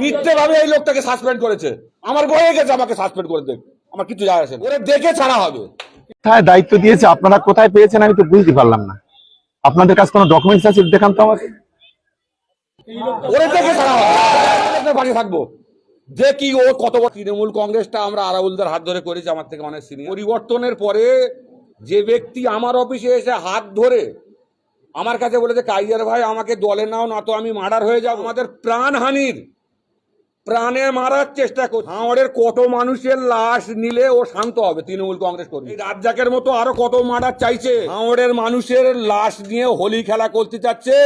মিথ্যে ভাবে এই লোকটাকে সাসপেন্ড করেছে। আমার বয়ে গেছে আমাকে সাসপেন্ড করে দেখ আমার কিছু যায় আসে না। ওরে দেখে ছাড়া হবে। কোথায় দায়িত্ব দিয়েছে? আপনারা কোথায় পেয়েছেন? আমি তো বুঝতে পারলাম না। আপনাদের কাছে কোনো ডকুমেন্টস আছে? দেখান তো আমাকে। ওরে দেখে ছাড়া হবে। পাশে থাকব। দেখি ও কত বড় তৃণমূল কংগ্রেসটা আমরা আরাউলদের হাত ধরে করেছি আমার থেকে অনেক সিনিয়র পরিবর্তনের পরে যে ব্যক্তি আমার অফিসে এসে হাত ধরে আমার কাছে বলেছে কাইজার ভাই আমাকে দলে নাও না তো আমি মার্ডার হয়ে যাব। আমাদের প্রাণহানির প্রাণে মারার চেষ্টা করছে হাওড়ের কত মানুষের লাশ নিলে ও শান্ত হবে? তৃণমূল কংগ্রেস কর্মী। রাজ্জাকের মতো আরও কত মারার চাইছে? হাওড়ের মানুষের লাশ নিয়ে হোলি খেলা করতে চাচ্ছে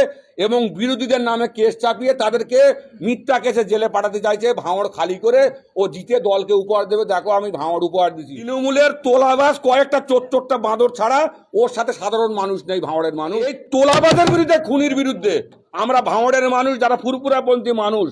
এবং বিরোধীদের নামে কেস চাপিয়ে তাদেরকে মিথ্যা কেসে জেলে পাঠাতে চাইছে। ভাঁড় খালি করে ও জিতে দলকে উপহার দেবে। দেখো আমি ভাঁড় উপহার দিচ্ছি তৃণমূলের তোলাবাস কয়েকটা চোট্টটা বাঁদর ছাড়া ওর সাথে সাধারণ মানুষ নেই ভাঁড়ের মানুষ। এই তোলাবাজের বিরুদ্ধে খুনির বিরুদ্ধে আমরা ভাঁড়ের মানুষ যারা ফুরপুরাপন্থী মানুষ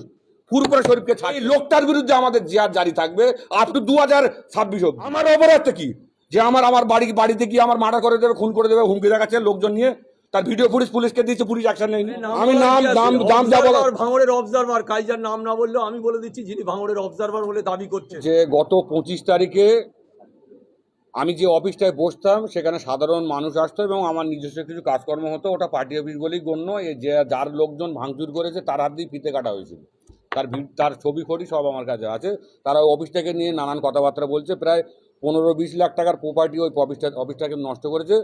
ফুরপুরা শরীফকে ছাড়। এই লোকটার বিরুদ্ধে আমাদের জিয়ার জারি থাকবে আপ টু দু হাজার ছাব্বিশ অব্দি আমার অপরাধটা কি? যে আমার আমার বাড়ি বাড়িতে গিয়ে আমার মার্ডার করে দেবে খুন করে দেবে হুমকি দেখাচ্ছে লোকজন নিয়ে তার ভিডিও ফুটেজ পুলিশকে দিয়েছে পুলিশ অ্যাকশন নেয়নি। আমি নাম দাম দাম যা বলো ভাঙড়ের অবজারভার কাইজার নাম না বললেও আমি বলে দিচ্ছি যিনি ভাঙড়ের অবজারভার বলে দাবি করছে যে গত পঁচিশ তারিখে আমি যে অফিসটায় বসতাম সেখানে সাধারণ মানুষ আসতো এবং আমার নিজস্ব কিছু কাজকর্ম হতো ওটা পার্টি অফিস বলেই গণ্য। যে যার লোকজন ভাঙচুর করেছে তার হাত দিয়ে ফিতে কাটা হয়েছিল। তার তার ছবি খড়ি সব আমার কাছে আছে। তারা অফিসটাকে নিয়ে নানান কথাবার্তা বলছে। প্রায় পনেরো বিশ লাখ টাকার প্রপার্টি ওই অফিসটা অফিসটাকে নষ্ট করেছে।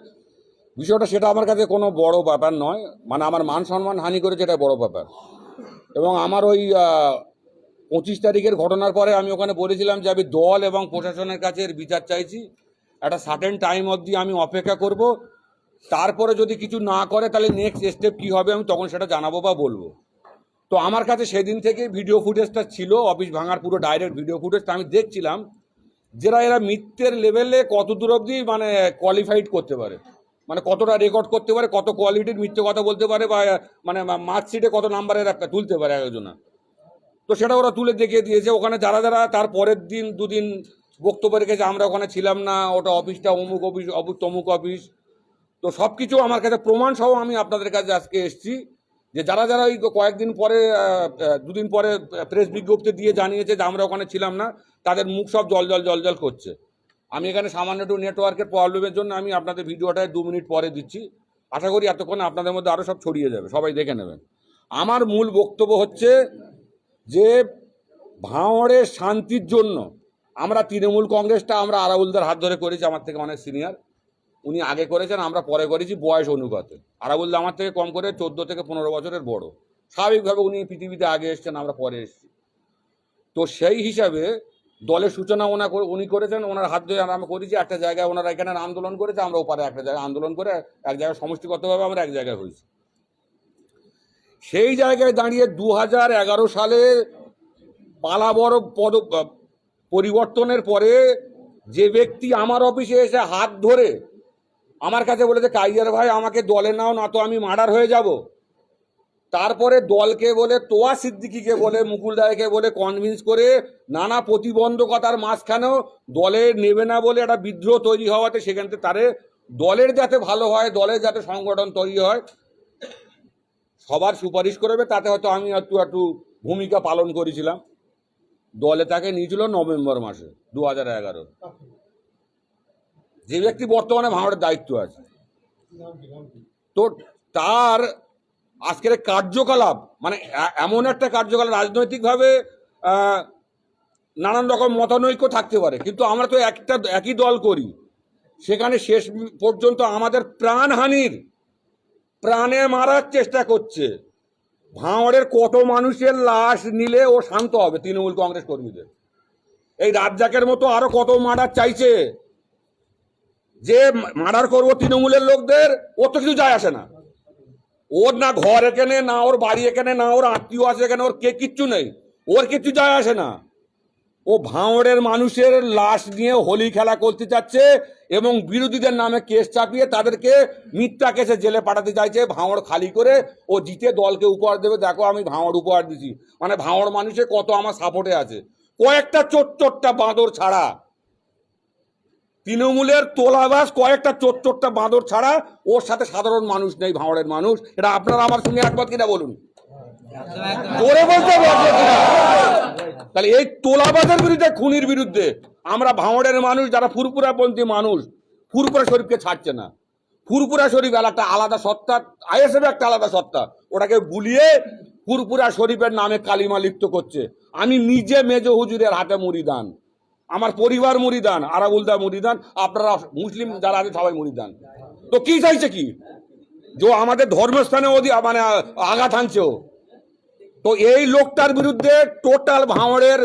বিষয়টা সেটা আমার কাছে কোনো বড় ব্যাপার নয়। মানে আমার মান সম্মান হানি করেছে এটা বড় ব্যাপার। এবং আমার ওই পঁচিশ তারিখের ঘটনার পরে আমি ওখানে বলেছিলাম যে আমি দল এবং প্রশাসনের কাছে এর বিচার চাইছি। একটা সার্টেন টাইম অবধি আমি অপেক্ষা করব। তারপরে যদি কিছু না করে তাহলে নেক্সট স্টেপ কী হবে আমি তখন সেটা জানাব বা বলব। তো আমার কাছে সেদিন থেকে ভিডিও ফুটেজটা ছিল অফিস ভাঙার পুরো ডাইরেক্ট ভিডিও ফুটেজটা আমি দেখছিলাম যারা এরা মিথ্যের লেভেলে কত দূর অবধি মানে কোয়ালিফাইড করতে পারে। মানে কতটা রেকর্ড করতে পারে, কত কোয়ালিটির মিথ্যে কথা বলতে পারে, বা মানে মার্কশিটে কত নাম্বারের একটা তুলতে পারে একজনা। তো সেটা ওরা তুলে দেখিয়ে দিয়েছে, ওখানে যারা যারা, তার পরের দিন দুদিন বক্তব্য রেখেছে, আমরা ওখানে ছিলাম না, ওটা অফিসটা অমুক অফিস অমুক তমুক অফিস তো সব কিছু আমার কাছে প্রমাণ সহ আমি আপনাদের কাছে আজকে এসেছি। যে যারা যারা ওই কয়েকদিন পরে দুদিন পরে প্রেস বিজ্ঞপ্তি দিয়ে জানিয়েছে যে আমরা ওখানে ছিলাম না, তাদের মুখ সব জল জল জল জল করছে। আমি এখানে সামান্য একটু নেটওয়ার্কের প্রবলেমের জন্য আমি আপনাদের ভিডিওটা দু মিনিট পরে দিচ্ছি। আশা করি এতক্ষণ আপনাদের মধ্যে আরও সব ছড়িয়ে যাবে, সবাই দেখে নেবেন। আমার মূল বক্তব্য হচ্ছে যে ভাঁড়ের শান্তির জন্য আমরা তৃণমূল কংগ্রেসটা, আমরা আরাউলদের হাত ধরে করেছি, আমার থেকে অনেক সিনিয়র উনি আগে করেছেন, আমরা পরে করেছি, বয়স অনুপাতে। আরাবুল্লা আমার থেকে কম করে চোদ্দ থেকে পনেরো বছরের বড়। স্বাভাবিকভাবে উনি পৃথিবীতে আগে এসছেন, আমরা পরে এসেছি। তো সেই হিসাবে দলের সূচনা ওনা উনি করেছেন, ওনার হাত ধরে আমরা করেছি, একটা জায়গায় ওনারা এখানে আন্দোলন করেছে, আমরা ওপারে একটা জায়গায় আন্দোলন করে এক জায়গায় সমষ্টিগতভাবে আমরা এক জায়গায় হয়েছি। সেই জায়গায় দাঁড়িয়ে দু হাজার এগারো সালে পালাবর পদ পরিবর্তনের পরে যে ব্যক্তি আমার অফিসে এসে হাত ধরে আমার কাছে বলেছে, কাইজার ভাই, আমাকে দলে নাও, না তো আমি মার্ডার হয়ে যাব। তারপরে দলকে বলে, তোয়া সিদ্দিকিকে বলে, মুকুল রায়কে বলে কনভিন্স করে নানা প্রতিবন্ধকতার মাঝখানেও দলে নেবে না বলে একটা বিদ্রোহ তৈরি হওয়াতে সেখান থেকে তারে দলের যাতে ভালো হয়, দলের যাতে সংগঠন তৈরি হয়, সবার সুপারিশ করবে। তাতে হয়তো আমি একটু একটু ভূমিকা পালন করেছিলাম। দলে তাকে নিয়েছিল নভেম্বর মাসে, দু হাজার এগারো। যে ব্যক্তি বর্তমানে ভাঙড়ের দায়িত্ব আছে তো তার আজকের কার্যকলাপ মানে এমন একটা কার্যকলাপ রাজনৈতিকভাবে নানান রকম মতানৈক্য থাকতে পারে, কিন্তু আমরা তো একটা, একই দল করি। সেখানে শেষ পর্যন্ত আমাদের প্রাণহানির, প্রাণে মারার চেষ্টা করছে। ভাঁড়ের কত মানুষের লাশ নিলে ও শান্ত হবে তৃণমূল কংগ্রেস কর্মীদের। এই রাজ্জাকের মতো আরও কত মার্ডার চাইছে যে মার্ডার করব তৃণমূলের লোকদের ওর তো কিছু যায় আসে না। ওর না ঘর এখানে, না ওর বাড়ি এখানে, না ওর আত্মীয় আছে এখানে, ওর কে কিচ্ছু নেই। ওর কিচ্ছু যায় আসে না। ও ভাঁড়ের মানুষের লাশ নিয়ে হোলি খেলা করতে চাচ্ছে এবং বিরোধীদের নামে কেস চাপিয়ে তাদেরকে মিথ্যা কেসে জেলে পাঠাতে চাইছে ভাঁড় খালি করে ও জিতে দলকে উপহার দেবে। দেখো আমি ভাঁড় উপহার দিছি। মানে ভাঁড় মানুষে কত আমার সাপোর্টে আছে। কয়েকটা চোট চোটটা বাঁদর ছাড়া। তৃণমূলের তোলাবাস কয়েকটা চোট্টটা বাঁদর ছাড়া ওর সাথে সাধারণ মানুষ নেই ভাঁড়ের মানুষ। এটা আপনারা আমার সঙ্গে একবার কিনা বলুন। তাহলে এই তোলাবাজের বিরুদ্ধে, খুনির বিরুদ্ধে আমরা ভাঙড়ের মানুষ, যারা ফুরপুরাপন্থী মানুষ, ফুরপুরা শরীফকে ছাড়ছে না। ফুরপুরা শরীফ একটা আলাদা সত্তা, আইএসএফ একটা আলাদা সত্তা। ওটাকে গুলিয়ে ফুরপুরা শরীফের নামে কালিমা লিপ্ত করছে। আমি নিজে মেজ হুজুরের হাতে মুড়িদান আমার পরিবার মুড়িদান আরাবুলদা মুড়িদান আপনারা মুসলিম যারা আছে সবাই মুড়িদান তো কি চাইছে কি? যে আমাদের ধর্মস্থানে ওদি মানে আঘাত আনছে। তো এই লোকটার বিরুদ্ধে টোটাল ভাঁড়ের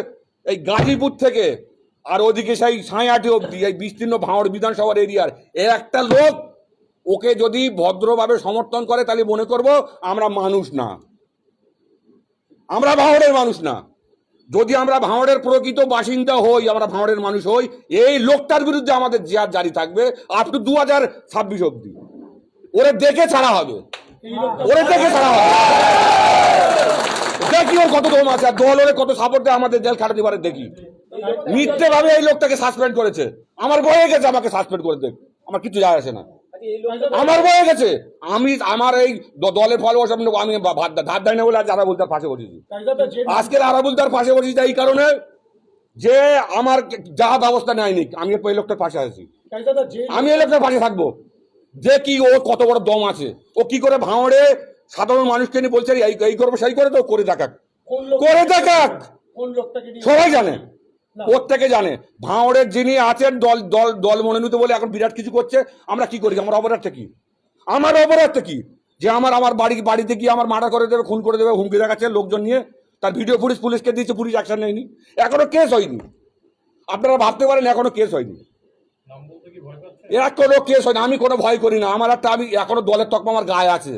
এই গাজীপুর থেকে আর ওদিকে সেই সাঁয়াটি অব্দি এই বিস্তীর্ণ ভাঁড় বিধানসভার এরিয়ার এর একটা লোক ওকে যদি ভদ্রভাবে সমর্থন করে তাহলে মনে করব আমরা মানুষ না। আমরা ভাঁড়ের মানুষ না। যদি আমরা ভাঁড়ের প্রকৃত বাসিন্দা হই, আমরা ভাঁড়ের মানুষ হই, এই লোকটার বিরুদ্ধে আমাদের জেহাদ জারি থাকবে আপ টু দু হাজার ছাব্বিশ অব্দি ওরে দেখে ছাড়া হবে। ওরে দেখে ছাড়া হবে। দেখি ওর কত দম আছে, আর দল ওরে কত সাপোর্ট দেয় আমাদের জেল খাটাতে পারে, দেখি। মিথ্যে ভাবে এই লোকটাকে সাসপেন্ড করেছে। আমার বয়ে গেছে, আমাকে সাসপেন্ড করে দেখ। আমার কিছু যায় আসে না। আমার বয়ে গেছে। আমি আমার এই দলের ফল ওসব নেব, আমি ধার দেয় না বলে আজ আরাবুল তার পাশে বসেছি। আজকের আরাবুল তার পাশে বসেছি এই কারণে যে আমার যা ব্যবস্থা নেয়নি আমি এই লোকটার পাশে আছি। আমি এই লোকটার পাশে থাকব। যে কি ও কত বড় দম আছে। ও কি করে ভাঁড়ে সাধারণ মানুষকে নিয়ে বলছে এই এই করব সেই করে তো করে দেখাক। করে দেখাক। সবাই জানে। প্রত্যেকে জানে? ভাঁড়ের যিনি আছেন দল দল দল মনোনীত বলে এখন বিরাট কিছু করছে আমরা কি করি? আমার অপরাধটা কি? আমার অপরাধটা কি? যে আমার আমার বাড়ি বাড়িতে গিয়ে আমার মারা করে দেবে খুন করে দেবে হুমকি দেখাচ্ছে লোকজন নিয়ে তার ভিডিও পুলিশ পুলিশকে দিয়েছে পুলিশ অ্যাকশন নেয়নি। এখনও কেস হয়নি। আপনারা ভাবতে পারেন এখনও কেস হয়নি। এরা কোনো কেস হয়নি আমি কোনো ভয় করি না। আমার একটা আমি এখনও দলের তকমা আমার গায়ে আছে।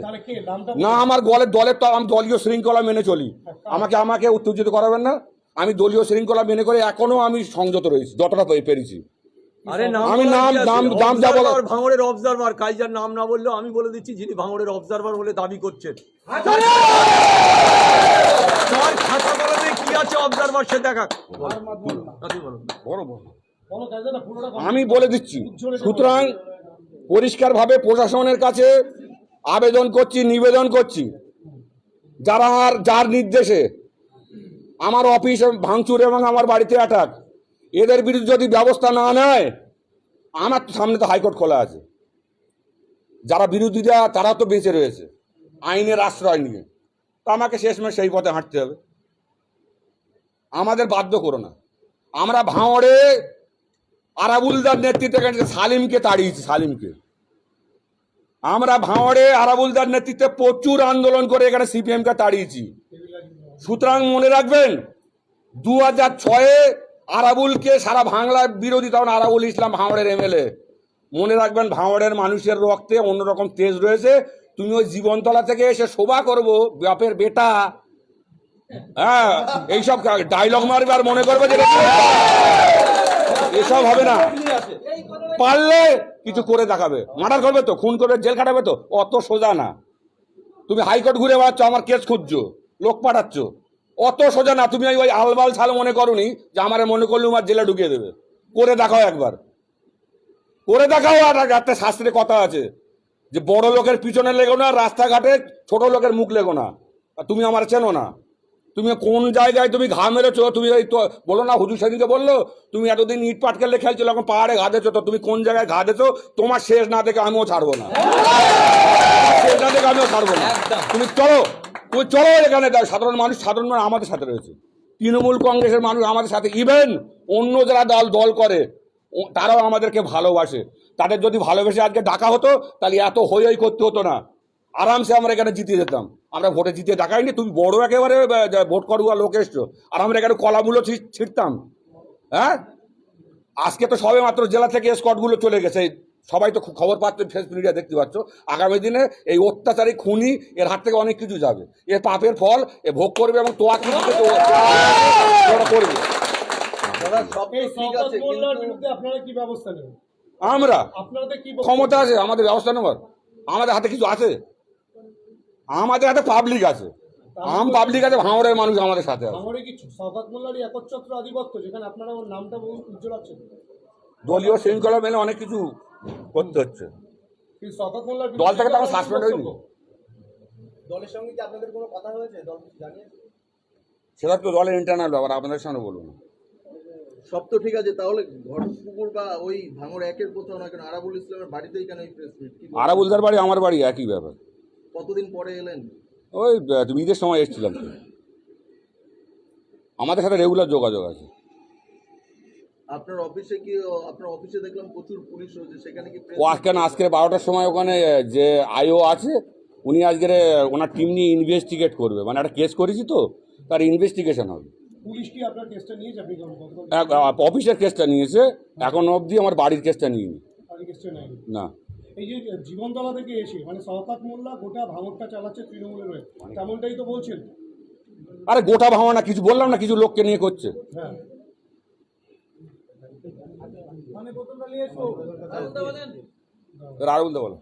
না আমার দলের দলের আমি দলীয় শৃঙ্খলা মেনে চলি। আমাকে আমাকে উত্তেজিত করাবেন না। আমি দলীয় শৃঙ্খলা মেনে করে এখনও আমি সংযত রয়েছি যতটা পেরেছি। আমি নাম- কি আছে? নাম- নাম যা বলার- ভাঙড়ের অবজারভার কাইজার নাম না বললেও আমি বলে দিচ্ছি যিনি ভাঙড়ের অবজারভার বলে দাবি করছেন। কি আছে অবজারভার সে দেখা। আমি বলে দিচ্ছি সুতরাং পরিষ্কারভাবে প্রশাসনের কাছে আবেদন করছি নিবেদন করছি। যারা যার নির্দেশে আমার অফিস ভাঙচুর এবং আমার বাড়িতে অ্যাটাক এদের বিরুদ্ধে যদি ব্যবস্থা না নেয়, আমার তো সামনে তো হাইকোর্ট খোলা আছে। যারা বিরোধীরা, তারা তো বেঁচে রয়েছে, আইনের আশ্রয় নিয়ে। তো আমাকে শেষমেশ সেই পথে হাঁটতে হবে। আমাদের বাধ্য করো না। আমরা ভাঁড়ে আরাবুলদার নেতৃত্বে সালিমকে তাড়িয়েছি, সালিমকে। আমরা ভাঁড়ে আরাবুলদার নেতৃত্বে প্রচুর আন্দোলন করে এখানে সিপিএমকে তাড়িয়েছি। সুতরাং মনে রাখবেন দু হাজার ছয়ে আরাবুলকে সারা বাংলার বিরোধী তখন আরাবুল ইসলাম ভাঁড়ের এমএলএ। মনে রাখবেন ভাঁড়ের মানুষের রক্তে অন্যরকম তেজ রয়েছে। তুমি ওই জীবনতলা থেকে এসে শোভা করব, বাপের বেটা। হ্যাঁ এইসব ডায়লগ মারবে আর মনে করবে যে এসব হবে না। পারলে কিছু করে দেখাবে। মার্ডার করবে তো, খুন করবে, জেল খাটাবে তো, অত সোজা না। তুমি হাইকোর্ট ঘুরে বেড়াচ্ছ, আমার কেস খুঁজছো। লোক পাঠাচ্ছ। অত সোজা না তুমি ওই আলবাল ছাল মনে করনি যে আমার মনে করলুম আর জেলে ঢুকিয়ে দেবে। করে দেখাও একবার। করে দেখাও আর একটা শাস্ত্রে কথা আছে যে বড় লোকের পিছনে লেগো না রাস্তাঘাটে ছোট লোকের মুখ লেগো না। আর তুমি আমার চেনো না। তুমি কোন জায়গায় তুমি ঘা মেরেছো? তুমি তো বলো না হুজুর সেদিনকে বলল তুমি এতদিন ইট পাটকেলে খেলছিল এখন পাহাড়ে ঘা দিয়েছ তো তুমি কোন জায়গায় ঘা দিয়েছ? তোমার শেষ না দেখে আমিও ছাড়বো না। শেষ না দেখে আমিও ছাড়বো না। তুমি চলো। তুমি চলো এখানে সাধারণ মানুষ সাধারণ মানুষ আমাদের সাথে রয়েছে। তৃণমূল কংগ্রেসের মানুষ আমাদের সাথে। ইভেন অন্য যারা দল দল করে তারাও আমাদেরকে ভালোবাসে। তাদের যদি ভালোবেসে আজকে ডাকা হতো, তাহলে এত হই হই করতে হতো না। আরামসে আমরা এখানে জিতে যেতাম। আমরা ভোটে জিতে ডাকাইনি তুমি বড় একেবারে ভোট করুয়া লোক এসছো। আর আমরা এখানে কলামূল্য ছিঁড়তাম। হ্যাঁ? আজকে তো সবে মাত্র জেলা থেকে স্কটগুলো চলে গেছে। সবাই তো খবর পাচ্ছে ফেস মিডিয়া দেখতে পাচ্ছ। আগামী দিনে এই অত্যাচারী খুনি এর হাত থেকে অনেক কিছু যাবে। এর পাপের ফল এ ভোগ করবে এবং তোয়া করবে। আমরা? আপনাদের কি বক্তব্য? ক্ষমতা আছে আমাদের ব্যবস্থা নেবার। আমাদের হাতে কিছু আছে? আমাদের হাতে পাবলিক আছে। আম পাবলিক আছে ভাঙড়ের মানুষ আমাদের সাথে আছে। ভাঙড়ে কিছু? শওকত মোল্লারই একচ্ছত্র আধিপত্য যেখানে আপনারা ওর নামটা বহু উজ্জ্বল আছেন দলীয় শৃঙ্খলা মেলে অনেক কিছু করতে হচ্ছে। কিন্তু দল থেকে তো আমার সাসপেন্ড হয়নি। দলের সঙ্গে কি আপনাদের কোনো কথা হয়েছে? দল কিছু সেটা তো দলের ইন্টারনাল ব্যাপার আপনাদের সামনে বলব সব তো ঠিক আছে তাহলে ঘটপুকুর বা ওই ভাঙর একের কোথাও না কেন? আরাবুল ইসলামের বাড়িতেই কেন এই প্রেস মিট আরাবুলদার বাড়ি আমার বাড়ি একই ব্যাপার। কতদিন পরে এলেন? ওই ঈদের সময় এসেছিলাম। আমাদের সাথে রেগুলার যোগাযোগ আছে। আপনার অফিসে কি আপনার অফিসে দেখলাম প্রচুর পুলিশ রয়েছে সেখানে কি ও আজকে আজকে বারোটার সময় ওখানে যে আইও আছে উনি আজকের ওনার টিম নিয়ে ইনভেস্টিগেট করবে। মানে একটা কেস করেছি তো তার ইনভেস্টিগেশন হবে। পুলিশ কি আপনার কেসটা নিয়েছে? আপনি অফিসের কেসটা নিয়েছে এখন অবধি আমার বাড়ির কেসটা নিইনি। না। এই যে জীবনতলা থেকে এসে মানে শওকাত মোল্লা গোটা ভাঙরটা চালাচ্ছে তৃণমূলের হয়ে তেমনটাই তো বলছেন। আরে গোটা ভাঙা না কিছু বললাম না কিছু লোককে নিয়ে করছে। হ্যাঁ। আর বলতে বলো।